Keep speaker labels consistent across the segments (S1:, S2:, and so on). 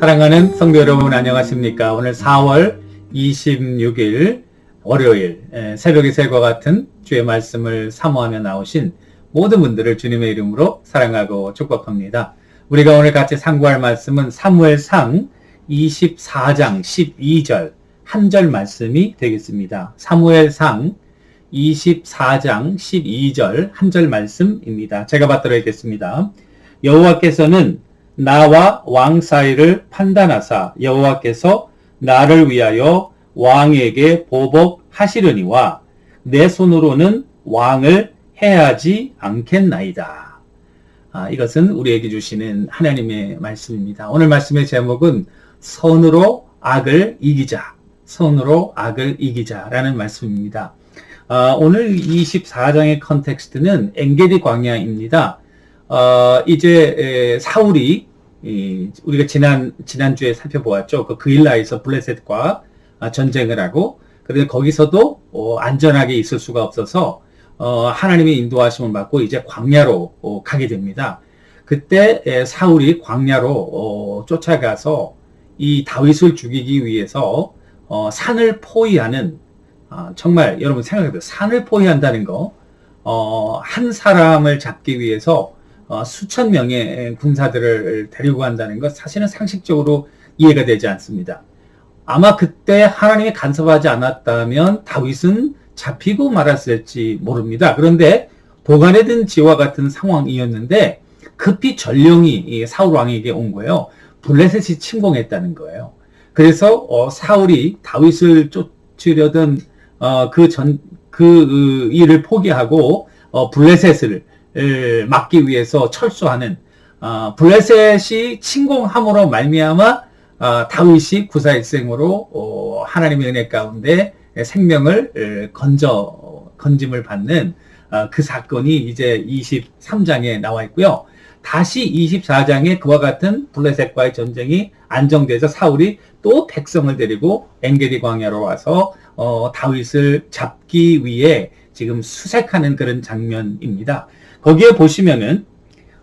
S1: 사랑하는 성도 여러분 안녕하십니까? 오늘 4월 26일 월요일 에, 새벽의 새과 같은 주의 말씀을 사모하며 나오신 모든 분들을 주님의 이름으로 사랑하고 축복합니다. 우리가 오늘 같이 상고할 말씀은 사무엘상 24장 12절 한 절 말씀이 되겠습니다. 사무엘상 24장 12절 한 절 말씀입니다. 제가 받도록 하겠습니다. 여호와께서는 나와 왕 사이를 판단하사 여호와께서 나를 위하여 왕에게 보복하시려니와 내 손으로는 왕을 해하지 않겠나이다. 아, 이것은 우리에게 주시는 하나님의 말씀입니다. 오늘 말씀의 제목은 선으로 악을 이기자. 선으로 악을 이기자라는 말씀입니다. 아, 오늘 24장의 컨텍스트는 엔게디 광야입니다. 어, 이제 에, 사울이 이, 우리가 지난 지난주에 살펴보았죠. 그 그일라에서 블레셋과 아, 전쟁을 하고 그런데 거기서도 어, 안전하게 있을 수가 없어서 어, 하나님의 인도하심을 받고 이제 광야로 어, 가게 됩니다. 그때 에, 사울이 광야로 어, 쫓아가서 이 다윗을 죽이기 위해서 어, 산을 포위하는 아, 정말 여러분 생각해보세요. 산을 포위한다는 거, 어, 한 사람을 잡기 위해서 어, 수천 명의 군사들을 데리고 간다는 것 사실은 상식적으로 이해가 되지 않습니다. 아마 그때 하나님이 간섭하지 않았다면 다윗은 잡히고 말았을지 모릅니다. 그런데 도간에 든 지와 같은 상황이었는데 급히 전령이 사울 왕에게 온 거예요. 블레셋이 침공했다는 거예요. 그래서 어, 사울이 다윗을 쫓으려던 어, 그 전, 그 일을 포기하고 어, 블레셋을 막기 위해서 철수하는 어, 블레셋이 침공함으로 말미암아 어, 다윗이 구사일생으로 어, 하나님의 은혜 가운데 생명을 건져 건짐을 받는 어, 그 사건이 이제 23장에 나와 있고요. 다시 24장에 그와 같은 블레셋과의 전쟁이 안정돼서 사울이 또 백성을 데리고 엔게디 광야로 와서 어, 다윗을 잡기 위해 지금 수색하는 그런 장면입니다. 거기에 보시면은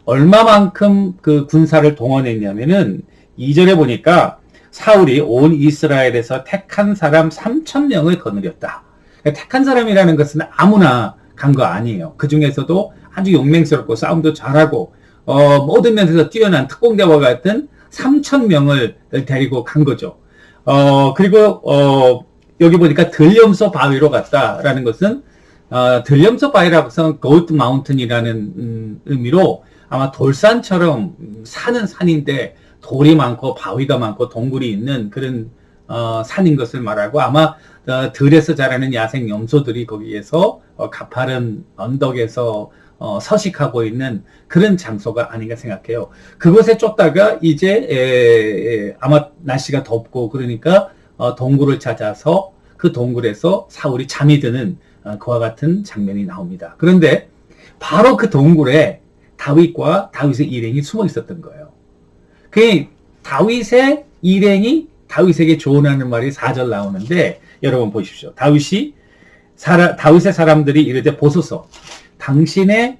S1: 얼마만큼 그 군사를 동원했냐면은 2절에 보니까 사울이 온 이스라엘에서 택한 사람 3천 명을 거느렸다. 그러니까 택한 사람이라는 것은 아무나 간 거 아니에요. 그 중에서도 아주 용맹스럽고 싸움도 잘하고 어, 모든 면에서 뛰어난 특공대와 같은 3천 명을 데리고 간 거죠. 어, 그리고 어, 여기 보니까 들염소 바위로 갔다라는 것은 어, 들염소 해서 골드 마운틴이라는 음, 의미로 아마 돌산처럼 사는 산인데 돌이 많고 바위가 많고 동굴이 있는 그런 어, 산인 것을 말하고 아마 어, 들에서 자라는 야생 염소들이 거기에서 어, 가파른 언덕에서 어, 서식하고 있는 그런 장소가 아닌가 생각해요. 그곳에 쫓다가 이제 에, 에, 아마 날씨가 덥고 그러니까 어, 동굴을 찾아서 그 동굴에서 사울이 잠이 드는 어, 그와 같은 장면이 나옵니다. 그런데 바로 그 동굴에 다윗과 다윗의 일행이 숨어 있었던 거예요. 그 다윗의 일행이 다윗에게 조언하는 말이 4절 나오는데 여러분 보십시오. 다윗이 사라, 다윗의 사람들이 이르되 보소서 당신의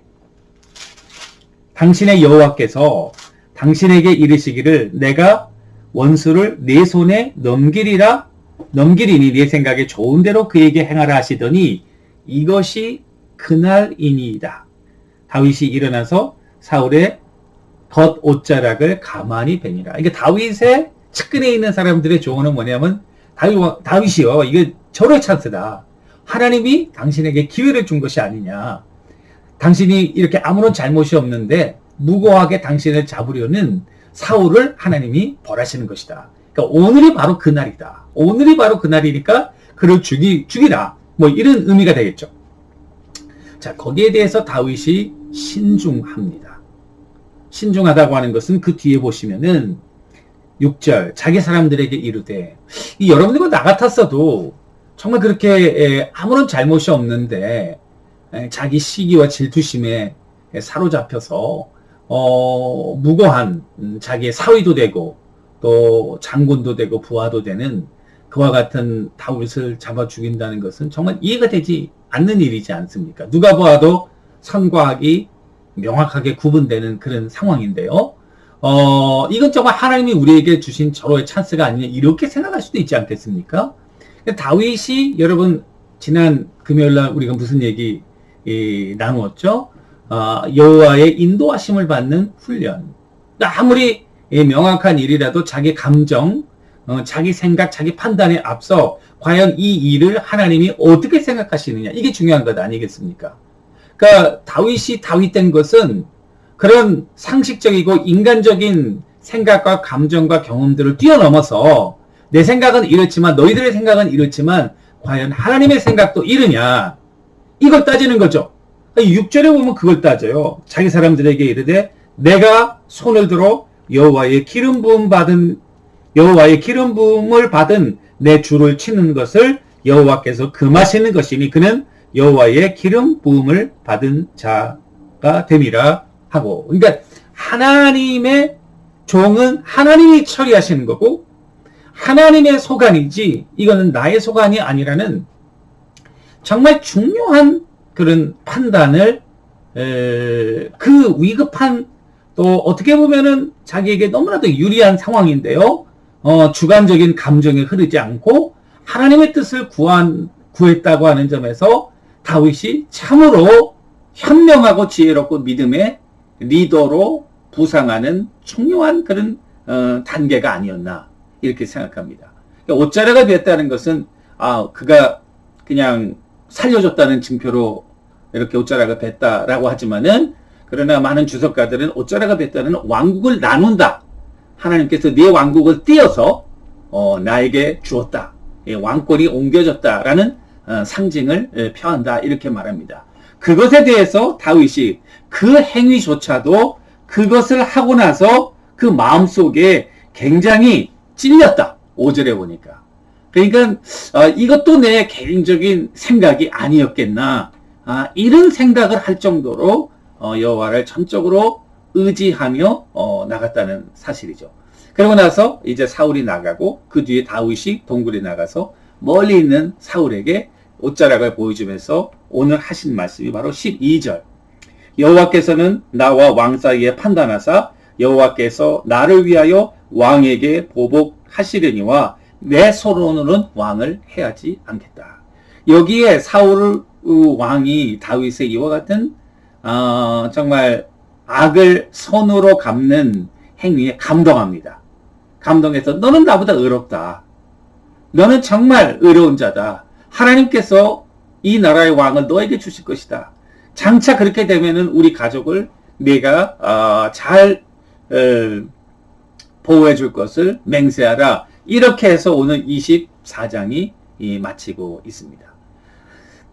S1: 당신의 여호와께서 당신에게 이르시기를 내가 원수를 내 손에 넘기리라 넘기리니 네 생각에 좋은 대로 그에게 행하라 하시더니 이것이 그날이니이다. 다윗이 일어나서 사울의 겉 옷자락을 가만히 베니라. 이게 다윗의 측근에 있는 사람들의 조언은 뭐냐면 다윗, 다윗이요. 이게 절호의 찬스다. 하나님이 당신에게 기회를 준 것이 아니냐. 당신이 이렇게 아무런 잘못이 없는데 무고하게 당신을 잡으려는 사울을 하나님이 벌하시는 것이다. 그러니까 오늘이 바로 그날이다. 오늘이 바로 그날이니까 그를 죽이, 죽이라. 뭐 이런 의미가 되겠죠. 자, 거기에 대해서 다윗이 신중합니다. 신중하다고 하는 것은 그 뒤에 보시면은 6절 자기 사람들에게 이르되 이 여러분들과 나 같았어도 정말 그렇게 아무런 잘못이 없는데 자기 시기와 질투심에 사로잡혀서 어, 무고한 음, 자기의 사위도 되고 또 장군도 되고 부하도 되는 그와 같은 다윗을 잡아 죽인다는 것은 정말 이해가 되지 않는 일이지 않습니까? 누가 보아도 선과 악이 명확하게 구분되는 그런 상황인데요. 어, 이건 정말 하나님이 우리에게 주신 절호의 찬스가 아니냐 이렇게 생각할 수도 있지 않겠습니까? 다윗이 여러분 지난 금요일 날 우리가 무슨 얘기 이, 나누었죠? 어, 여호와의 인도하심을 받는 훈련. 그러니까 아무리 이, 명확한 일이라도 자기 감정, 어, 자기 생각, 자기 판단에 앞서 과연 이 일을 하나님이 어떻게 생각하시느냐 이게 중요한 것 아니겠습니까? 그러니까 다윗이 다윗된 것은 그런 상식적이고 인간적인 생각과 감정과 경험들을 뛰어넘어서 내 생각은 이렇지만 너희들의 생각은 이렇지만 과연 하나님의 생각도 이르냐 이걸 따지는 거죠. 6절에 보면 그걸 따져요. 자기 사람들에게 이르되 내가 손을 들어 여호와의 기름 부음 받은 여호와의 기름 부음을 받은 내 주를 치는 것을 여호와께서 금하시는 것이니 그는 여호와의 기름 부음을 받은 자가 됨이라 하고 그러니까 하나님의 종은 하나님이 처리하시는 거고 하나님의 소관이지 이거는 나의 소관이 아니라는 정말 중요한 그런 판단을 에, 그 위급한 또 어떻게 보면은 자기에게 너무나도 유리한 상황인데요. 어, 주관적인 감정에 흐르지 않고 하나님의 뜻을 구한, 구했다고 하는 점에서 다윗이 참으로 현명하고 지혜롭고 믿음의 리더로 부상하는 중요한 그런 어, 단계가 아니었나 이렇게 생각합니다. 그러니까 옷자래가 됐다는 것은 아 그가 그냥 살려줬다는 증표로 이렇게 옷자래가 됐다라고 하지만은 그러나 많은 주석가들은 옷자래가 됐다는 왕국을 나눈다. 하나님께서 네 왕국을 띄어서 어, 나에게 주었다. 예, 왕권이 옮겨졌다라는 어, 상징을 예, 표한다 이렇게 말합니다. 그것에 대해서 다윗이 그 행위조차도 그것을 하고 나서 그 마음속에 굉장히 찔렸다. 5절에 보니까. 그러니까 어, 이것도 내 개인적인 생각이 아니었겠나. 아, 이런 생각을 할 정도로 어, 여호와를 전적으로 의지하며 어, 나갔다는 사실이죠. 그러고 나서 이제 사울이 나가고 그 뒤에 다윗이 동굴에 나가서 멀리 있는 사울에게 옷자락을 보여주면서 오늘 하신 말씀이 바로 12절. 여호와께서는 나와 왕 사이에 판단하사 여호와께서 나를 위하여 왕에게 보복하시려니와 내 손으로는 왕을 해하지 않겠다. 여기에 사울 왕이 다윗의 이와 같은 어, 정말 악을 손으로 갚는 행위에 감동합니다. 감동해서 너는 나보다 의롭다. 너는 정말 의로운 자다. 하나님께서 이 나라의 왕을 너에게 주실 것이다. 장차 그렇게 되면은 우리 가족을 내가 어, 잘 어, 보호해 줄 것을 맹세하라. 이렇게 해서 오늘 24장이 마치고 있습니다.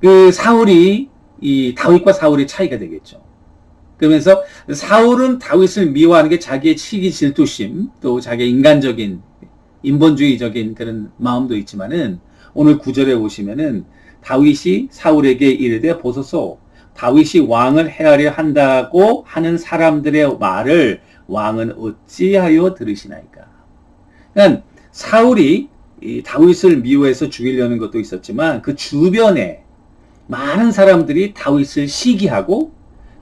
S1: 그 사울이 이 다윗과 사울의 차이가 되겠죠. 그러면서 사울은 다윗을 미워하는 게 자기의 치기 질투심 또 자기의 인간적인 인본주의적인 그런 마음도 있지만은 오늘 구절에 보시면은 다윗이 사울에게 이르되 보소서 다윗이 왕을 해하려 한다고 하는 사람들의 말을 왕은 어찌하여 들으시나이까. 그러니까 사울이 다윗을 미워해서 죽이려는 것도 있었지만 그 주변에 많은 사람들이 다윗을 시기하고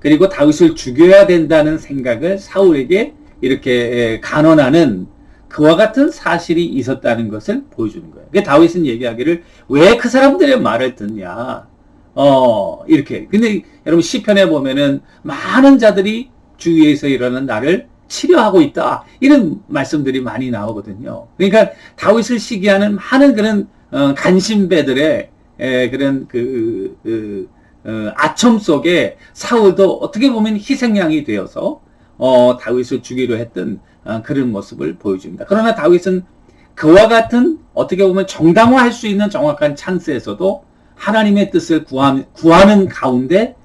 S1: 그리고 다윗을 죽여야 된다는 생각을 사울에게 이렇게 간언하는 그와 같은 사실이 있었다는 것을 보여주는 거예요. 다윗은 얘기하기를 왜 그 사람들의 말을 듣냐. 어, 이렇게. 근데 여러분 시편에 보면은 많은 자들이 주위에서 일어나는 나를 치료하고 있다. 이런 말씀들이 많이 나오거든요. 그러니까 다윗을 시기하는 많은 그런 어, 간신배들의 에, 그런 그, 그 어, 아첨 속에 사울도 어떻게 보면 희생양이 되어서 어, 다윗을 죽이려 했던 어, 그런 모습을 보여줍니다. 그러나 다윗은 그와 같은 어떻게 보면 정당화할 수 있는 정확한 찬스에서도 하나님의 뜻을 구하, 구하는 가운데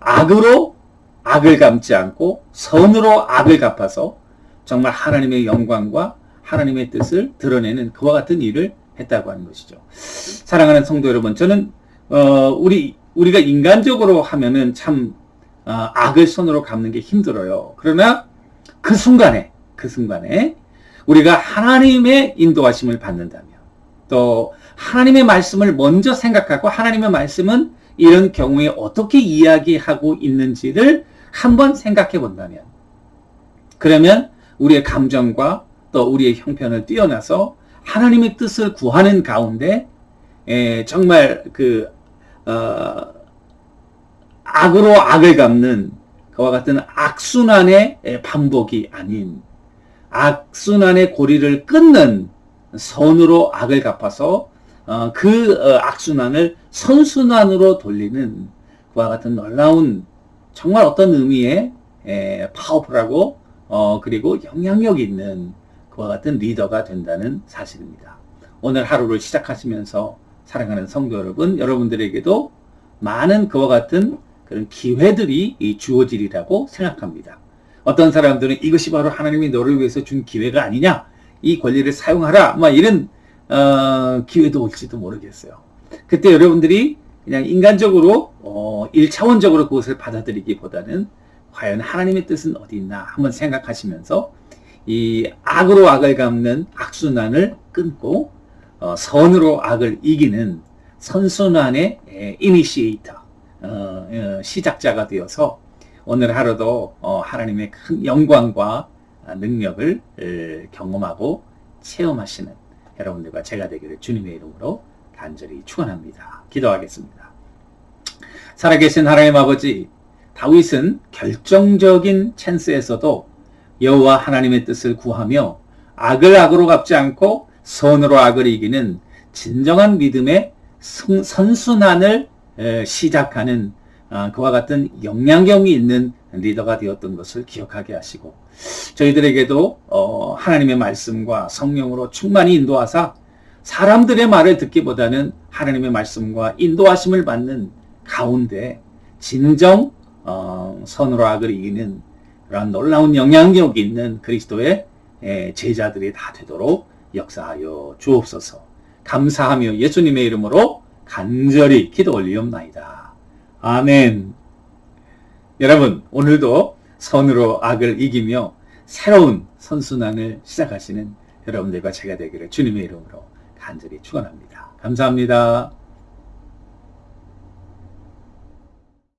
S1: 악으로 악을 감지 않고 선으로 악을 갚아서 정말 하나님의 영광과 하나님의 뜻을 드러내는 그와 같은 일을 했다고 하는 것이죠. 사랑하는 성도 여러분, 저는 어, 우리 우리가 인간적으로 하면은 참 어, 악을 손으로 갚는 게 힘들어요. 그러나 그 순간에 그 순간에 우리가 하나님의 인도하심을 받는다면 또 하나님의 말씀을 먼저 생각하고 하나님의 말씀은 이런 경우에 어떻게 이야기하고 있는지를 한번 생각해 본다면 그러면 우리의 감정과 또 우리의 형편을 뛰어나서 하나님의 뜻을 구하는 가운데 에, 정말 그 어, 악으로 악을 갚는 그와 같은 악순환의 반복이 아닌 악순환의 고리를 끊는 선으로 악을 갚아서 어, 그 어, 악순환을 선순환으로 돌리는 그와 같은 놀라운 정말 어떤 의미의 에, 파워풀하고 어, 그리고 영향력 있는 그와 같은 리더가 된다는 사실입니다. 오늘 하루를 시작하시면서 사랑하는 성도 여러분, 여러분들에게도 많은 그와 같은 그런 기회들이 주어지리라고 생각합니다. 어떤 사람들은 이것이 바로 하나님이 너를 위해서 준 기회가 아니냐? 이 권리를 사용하라. 막 이런 어, 기회도 올지도 모르겠어요. 그때 여러분들이 그냥 인간적으로 어, 1차원적으로 그것을 받아들이기보다는 과연 하나님의 뜻은 어디 있나 한번 생각하시면서 이 악으로 악을 갚는 악순환을 끊고 어, 선으로 악을 이기는 선순환의 이니시에이터 어, 어, 시작자가 되어서 오늘 하루도 어, 하나님의 큰 영광과 능력을 에, 경험하고 체험하시는 여러분들과 제가 되기를 주님의 이름으로 간절히 축원합니다. 기도하겠습니다. 살아계신 하나님 아버지 다윗은 결정적인 찬스에서도 여호와 하나님의 뜻을 구하며 악을 악으로 갚지 않고 선으로 악을 이기는 진정한 믿음의 선순환을 시작하는 아, 그와 같은 영향력이 있는 리더가 되었던 것을 기억하게 하시고 저희들에게도 어, 하나님의 말씀과 성령으로 충만히 인도하사 사람들의 말을 듣기보다는 하나님의 말씀과 인도하심을 받는 가운데 진정 어, 선으로 악을 이기는 그런 놀라운 영향력 있는 그리스도의 제자들이 다 되도록 역사하여 주옵소서. 감사하며 예수님의 이름으로 간절히 기도 올리옵나이다. 아멘. 여러분, 오늘도 선으로 악을 이기며 새로운 선순환을 시작하시는 여러분들과 제가 되기를 주님의 이름으로 간절히 축원합니다. 감사합니다.